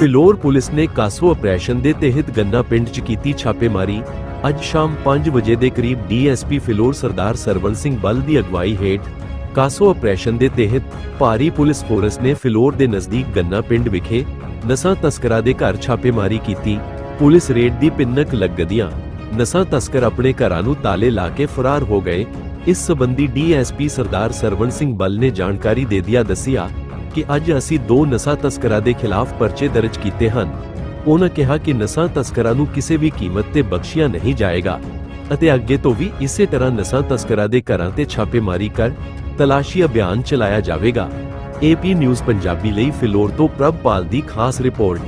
Phillaur police ਨੇ CASO operation ਦੇ ਤਹਿਤ ਗੰਨਾ ਪਿੰਡ 'ਚ ਕੀਤੀ ਛਾਪੇਮਾਰੀ। ਅੱਜ ਸ਼ਾਮ 5 ਵਜੇ ਦੇ ਕਰੀਬ ਡੀਐਸਪੀ ਫਿਲੌਰ ਸਰਦਾਰ ਸਰਵਨ ਸਿੰਘ ਬਲ ਦੀ ਅਗਵਾਈ ਹੇਠ ਕਾਸੋ ਆਪਰੇਸ਼ਨ ਦੇ ਤਹਿਤ ਭਾਰੀ ਪੁਲਿਸ ਫੋਰਸ ਨੇ ਫਿਲੌਰ ਦੇ ਨਜ਼ਦੀਕ ਗੰਨਾ ਪਿੰਡ ਵਿਖੇ ਨਸ਼ਾ ਤਸਕਰਾਂ ਦੇ ਘਰ ਛਾਪੇਮਾਰੀ ਕੀਤੀ। ਪੁਲਿਸ ਰੇਡ ਦੀ ਪਿੰਨਕ ਲੱਗਦਿਆਂ ਨਸ਼ਾ ਤਸਕਰ ਆਪਣੇ ਘਰਾਂ ਨੂੰ ਤਾਲੇ ਲਾ ਕੇ ਫਰਾਰ ਹੋ ਗਏ। ਇਸ ਸਬੰਧੀ ਡੀਐਸਪੀ ਸਰਦਾਰ ਸਰਵਨ ਸਿੰਘ ਬਲ ਨੇ ਜਾਣਕਾਰੀ ਦੇ ਦਿਆ ਦੱਸਿਆ ਕਿ ਅੱਜ ਅਸੀਂ ਦੋ ਨਸ਼ਾ ਤਸਕਰਾਂ ਦੇ ਖਿਲਾਫ ਪਰਚੇ ਦਰਜ ਕੀਤੇ ਹਨ। ਉਹਨਾਂ ਕਿਹਾ ਕਿ ਨਸ਼ਾ ਤਸਕਰਾਂ ਨੂੰ ਕਿਸੇ ਵੀ ਕੀਮਤ ਤੇ ਬਖਸ਼ਿਆ ਨਹੀਂ ਜਾਏਗਾ ਅਤੇ ਅੱਗੇ ਤੋਂ ਵੀ ਇਸੇ ਤਰ੍ਹਾਂ ਨਸ਼ਾ ਤਸਕਰਾਂ ਦੇ ਘਰਾਂ ਤੇ ਛਾਪੇਮਾਰੀ ਕਰ ਤਲਾਸ਼ੀ ਅਭਿਆਨ ਚਲਾਇਆ ਜਾਵੇਗਾ। ਏਪੀ ਨਿਊਜ਼ ਪੰਜਾਬੀ ਲਈ ਫਿਲੌਰ ਤੋਂ ਪ੍ਰਭਪਾਲ ਦੀ ਖਾਸ ਰਿਪੋਰਟ।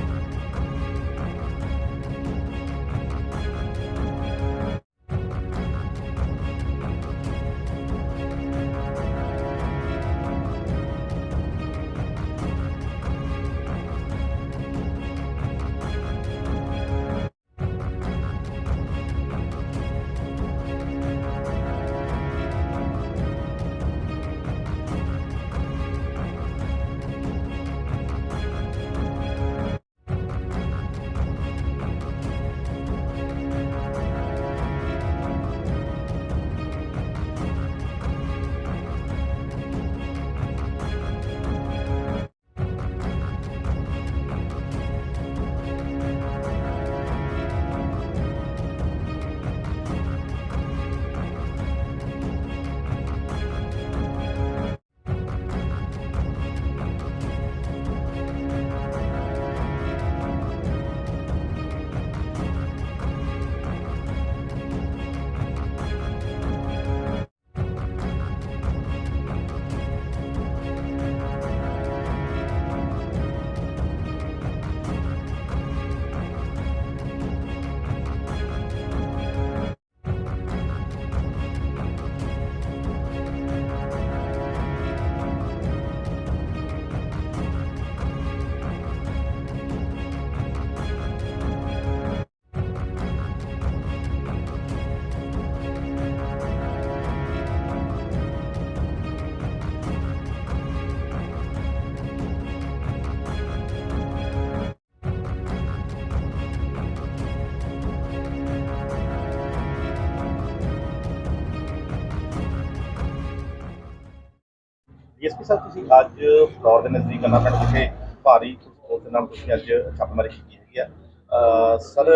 ਡੀਐਸਪੀ ਸਾਹਿਬ, ਤੁਸੀਂ ਅੱਜ ਫਲੋਰ ਦੇ ਨਜ਼ਦੀਕ ਗੰਨਾ ਪਿੰਡ ਵਿਖੇ ਭਾਰੀ ਫੋਰਸ ਨਾਲ ਤੁਸੀਂ ਅੱਜ ਛਾਪੇਮਾਰੀ ਕੀਤੀ ਹੈਗੀ ਆ। ਸਰ,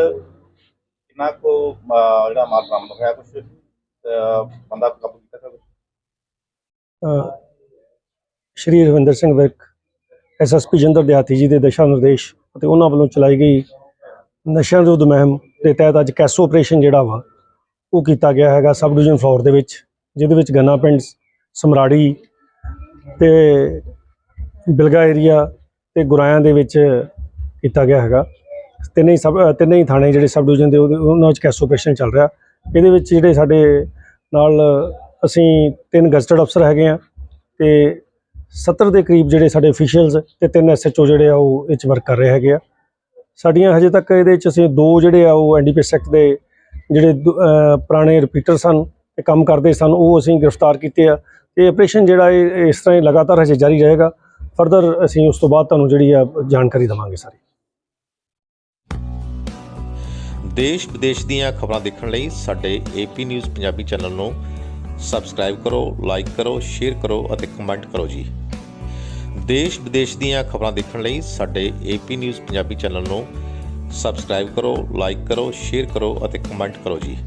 ਕਿੰਨਾ ਕੋ ਜਿਹੜਾ ਮਾਲ ਬਰਾਮਦ ਹੋਇਆ ਕੁਝ ਬੰਦਾ ਕਾਬੂ ਕੀਤਾ ਸਰ ਸ਼੍ਰੀ ਰਵਿੰਦਰ ਸਿੰਘ ਵਿਰਕ ਐਸਐਸਪੀ ਜਿੰਦਰ ਦਿਹਾਤੀ ਜੀ ਦੇ ਦਿਸ਼ਾ ਨਿਰਦੇਸ਼ ਅਤੇ ਉਹਨਾਂ ਵੱਲੋਂ ਚਲਾਈ ਗਈ ਨਸ਼ਿਆਂ ਵਿਰੁੱਧ ਮੁਹਿੰਮ ਦੇ ਤਹਿਤ ਅੱਜ ਕੈਸੋ ਆਪਰੇਸ਼ਨ ਜਿਹੜਾ ਵਾ, ਉਹ ਕੀਤਾ ਗਿਆ ਹੈਗਾ ਸਬ ਡਿਵੀਜ਼ਨ ਫਲੋਰ ਦੇ ਵਿੱਚ, ਜਿਹਦੇ ਵਿੱਚ ਗੰਨਾ ਪਿੰਡ, ਸਮਰਾੜੀ ਤੇ ਬਿਲਗਾ ਏਰੀਆ ਤੇ ਗੁਰਾਇਆਂ ਦੇ ਵਿੱਚ ਕੀਤਾ ਗਿਆ ਹੈਗਾ। ਤਿੰਨੇ ਹੀ ਸਬ ਤਿੰਨੇ ਹੀ ਥਾਣੇ ਜਿਹੜੇ ਸਬ ਡਿਵੀਜ਼ਨ ਦੇ ਉਹਨਾਂ ਵਿੱਚ ਕੈਸੋ ਆਪਰੇਸ਼ਨ ਚੱਲ ਰਿਹਾ। ਇਹਦੇ ਵਿੱਚ ਜਿਹੜੇ ਸਾਡੇ ਨਾਲ ਅਸੀਂ ਤਿੰਨ ਗਜ਼ਟਡ ਅਫਸਰ ਹੈਗੇ ਆ ਤੇ 70 ਦੇ ਕਰੀਬ ਜਿਹੜੇ ਸਾਡੇ ਅਫੀਸ਼ੀਅਲਸ ਤੇ ਤਿੰਨ ਐਸਐਚਓ ਜਿਹੜੇ ਆ, ਉਹ ਇਹ 'ਚ ਵਰਕ ਕਰ ਰਹੇ ਹੈਗੇ ਆ। ਸਾਡੀਆਂ ਹਜੇ ਤੱਕ ਇਹਦੇ ਵਿੱਚ ਅਸੀਂ ਦੋ ਜਿਹੜੇ ਆ, ਉਹ ਐਨਡੀਪੀਐਸ ਐਕਟ ਦੇ ਜਿਹੜੇ ਦੁ- ਪੁਰਾਣੇ ਰਿਪੀਟਰ ਸਨ ਤੇ ਕੰਮ ਕਰਦੇ ਸਨ, ਉਹ ਅਸੀਂ ਗ੍ਰਿਫਤਾਰ ਕੀਤੇ ਆ। ਇਹ ਆਪਰੇਸ਼ਨ ਜਿਹੜਾ ਇਹ ਇਸ ਤਰ੍ਹਾਂ ਹੀ ਲਗਾਤਾਰ ਹਜੇ ਜਾਰੀ ਰਹੇਗਾ। ਫਰਦਰ ਅਸੀਂ ਉਸ ਤੋਂ ਬਾਅਦ ਤੁਹਾਨੂੰ ਜਿਹੜੀ ਆ ਜਾਣਕਾਰੀ ਦੇਵਾਂਗੇ ਸਾਰੀ। ਦੇਸ਼ ਵਿਦੇਸ਼ ਦੀਆਂ ਖਬਰਾਂ ਦੇਖਣ ਲਈ ਸਾਡੇ ਏਪੀ ਨਿਊਜ਼ ਪੰਜਾਬੀ ਚੈਨਲ ਨੂੰ ਸਬਸਕ੍ਰਾਈਬ ਕਰੋ ਲਾਈਕ ਕਰੋ ਸ਼ੇਅਰ ਕਰੋ ਅਤੇ ਕਮੈਂਟ ਕਰੋ ਜੀ। ਦੇਸ਼ ਵਿਦੇਸ਼ ਦੀਆਂ ਖਬਰਾਂ ਦੇਖਣ ਲਈ ਸਾਡੇ ਏਪੀ ਨਿਊਜ਼ ਪੰਜਾਬੀ ਚੈਨਲ ਨੂੰ ਸਬਸਕ੍ਰਾਈਬ ਕਰੋ ਲਾਈਕ ਕਰੋ ਸ਼ੇਅਰ ਕਰੋ ਅਤੇ ਕਮੈਂਟ ਕਰੋ ਜੀ।